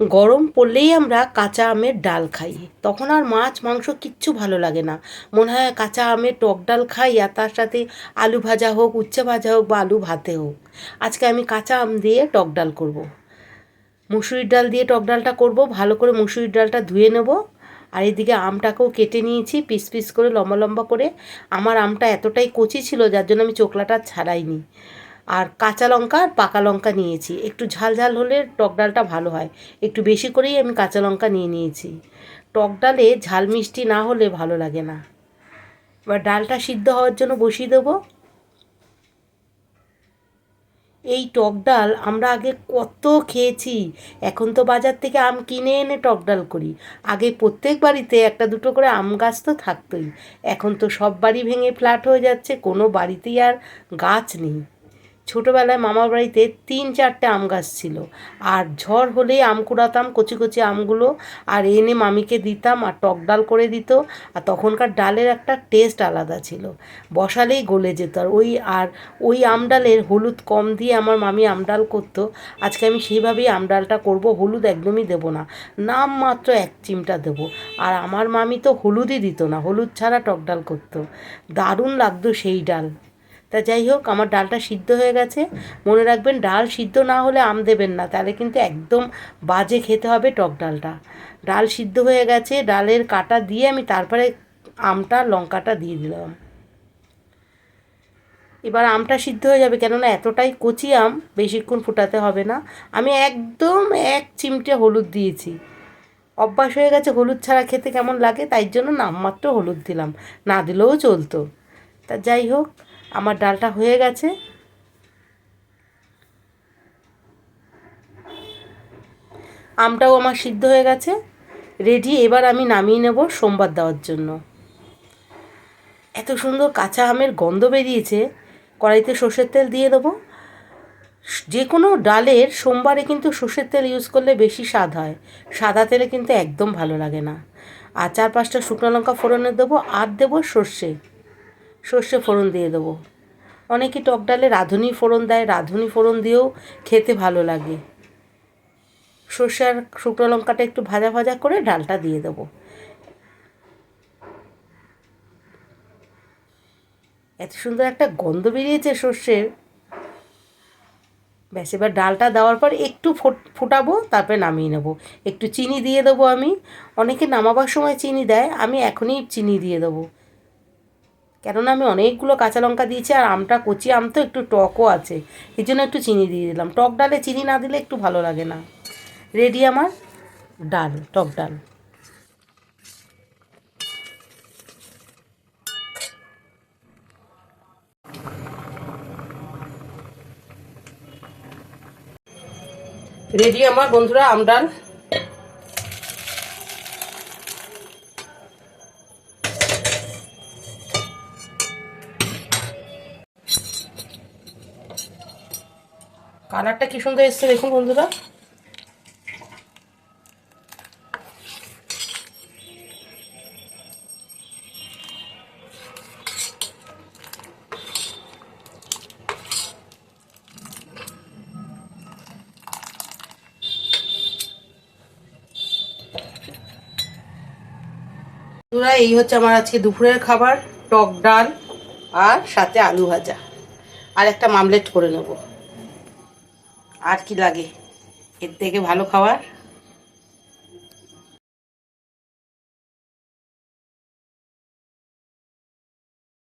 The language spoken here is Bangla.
গরম পড়লেই আমরা কাঁচা আমের ডাল খাই। তখন আর মাছ, মাংস কিচ্ছু ভালো লাগে না। মনে হয় কাঁচা আমের টক ডাল খাই আর তার সাথে আলু ভাজা হোক, উচ্ছে ভাজা হোক বা আলু ভাতে হোক। আজকে আমি কাঁচা আম দিয়ে টক ডাল করব। মুসুরির ডাল দিয়ে টক ডালটা করব। ভালো করে মুসুরির ডালটা ধুয়ে নেব। আর এদিকে আমটাকেও কেটে নিয়েছি, পিস পিস করে, লম্বা লম্বা করে। আমার আমটা এতটাই কচি ছিল, যার জন্য আমি চোকলাটা ছাড়াইনি। আর কাঁচা লঙ্কা আর পাকা লঙ্কা নিয়েছি। একটু ঝাল ঝাল হলে টক ডালটা ভালো হয়। একটু বেশি করেই আমি কাঁচা লঙ্কা নিয়ে নিয়েছি। টক ডালে ঝাল মিষ্টি না হলে ভালো লাগে না। এবার ডালটা সিদ্ধ হওয়ার জন্য বসিয়ে দেবো। এই টক ডাল আমরা আগে কত খেয়েছি। এখন তো বাজার থেকে আম কিনে এনে টক ডাল করি। আগে প্রত্যেক বাড়িতে একটা দুটো করে আম গাছ তো থাকতোই। এখন তো সব বাড়ি ভেঙে ফ্ল্যাট হয়ে যাচ্ছে। কোনো বাড়িতেই আর গাছ নেই। ছোটোবেলায় মামার বাড়িতে তিন চারটে আম গাছ ছিল। আর ঝড় হলেই আম কুড়াতাম, কচি কচি আমগুলো, আর এনে মামিকে দিতাম, আর টক ডাল করে দিত। আর তখনকার ডালের একটা টেস্ট আলাদা ছিল। বসালেই গলে যেত। আর ওই আর ওই আম ডালের হলুদ কম দিয়ে আমার মামি আম ডাল করতো। আজকে আমি সেইভাবেই আম ডালটা করব, হলুদ একদমই দেবো না। নাম মাত্র এক চিমটা দেবো। আর আমার মামি তো হলুদই দিত না, হলুদ ছাড়া টক ডাল করতো। দারুণ লাগতো সেই ডাল। তা যাই হোক, আমার ডালটা সিদ্ধ হয়ে গেছে। মনে রাখবেন, ডাল সিদ্ধ না হলে আম দেবেন না। তাহলে কিন্তু একদম বাজে খেতে হবে টক ডালটা। ডাল সিদ্ধ হয়ে গেছে, ডালের কাটা দিয়ে আমি তারপরে আমটা, লঙ্কাটা দিয়ে দিলাম। এবার আমটা সিদ্ধ হয়ে যাবে, কেননা এতটাই কচি আম, বেশিক্ষণ ফুটাতে হবে না। আমি একদম এক চিমটে হলুদ দিয়েছি। অভ্যাস হয়ে গেছে, হলুদ ছাড়া খেতে কেমন লাগে? তাই জন্য নামমাত্র হলুদ দিলাম। না দিলেও চলতো। তা যাই হোক আমার ডালটা হয়ে গেছে। আমটাও আমার সিদ্ধ হয়ে গেছে। রেডি এবার আমি নামিয়ে নেব সোমবার দেওয়ার জন্য। এত সুন্দর কাঁচা আমের গন্ধ বেরিয়েছে। কড়াইতে সর্ষের তেল দিয়ে দেবো। যে কোনো ডালের সোমবারে কিন্তু সর্ষের তেল ইউজ করলে বেশি স্বাদ হয়। সাদা তেলে কিন্তু একদম ভালো লাগে না। আর চার পাঁচটা শুকনো লঙ্কা ফোড়নে দেবো। আর দেবো সর্ষে। সর্ষে ফোড়ন দিয়ে দেবো। অনেকে টক ডালে রাঁধুনি ফোড়ন দেয় রাঁধুনি ফোড়ন দিয়েও খেতে ভালো লাগে। সর্ষে আর শুকনো লঙ্কাটা একটু ভাজা ভাজা করে ডালটা দিয়ে দেবো। এত সুন্দর একটা গন্ধ বেরিয়েছে সর্ষের। ব্যাস, এবার ডালটা দেওয়ার পর একটু ফুটাবো, তারপরে নামিয়ে নেব। একটু চিনি দিয়ে দেবো আমি। অনেকে নামাবার সময় চিনি দেয়, আমি এখনই চিনি দিয়ে দেবো। কেননা আমি অনেকগুলো কাঁচা লঙ্কা দিয়েছি আর আমটা, কচি আম তো একটু টকও আছে। এই জন্য একটু চিনি দিয়ে দিলাম। টক ডালে চিনি না দিলে একটু ভালো লাগে না। রেডি আমার ডাল, টক ডাল। রেডি আমার বন্ধুরা, আম কালারটা কি সুন্দর এসছে দেখুন বন্ধুরা। এই হচ্ছে আমার আজকে দুপুরের খাবার, টক ডাল আর সাথে আলু ভাজা। আর একটা মামলেট করে নেব। আর কি লাগে? এর থেকে ভালো খাবার?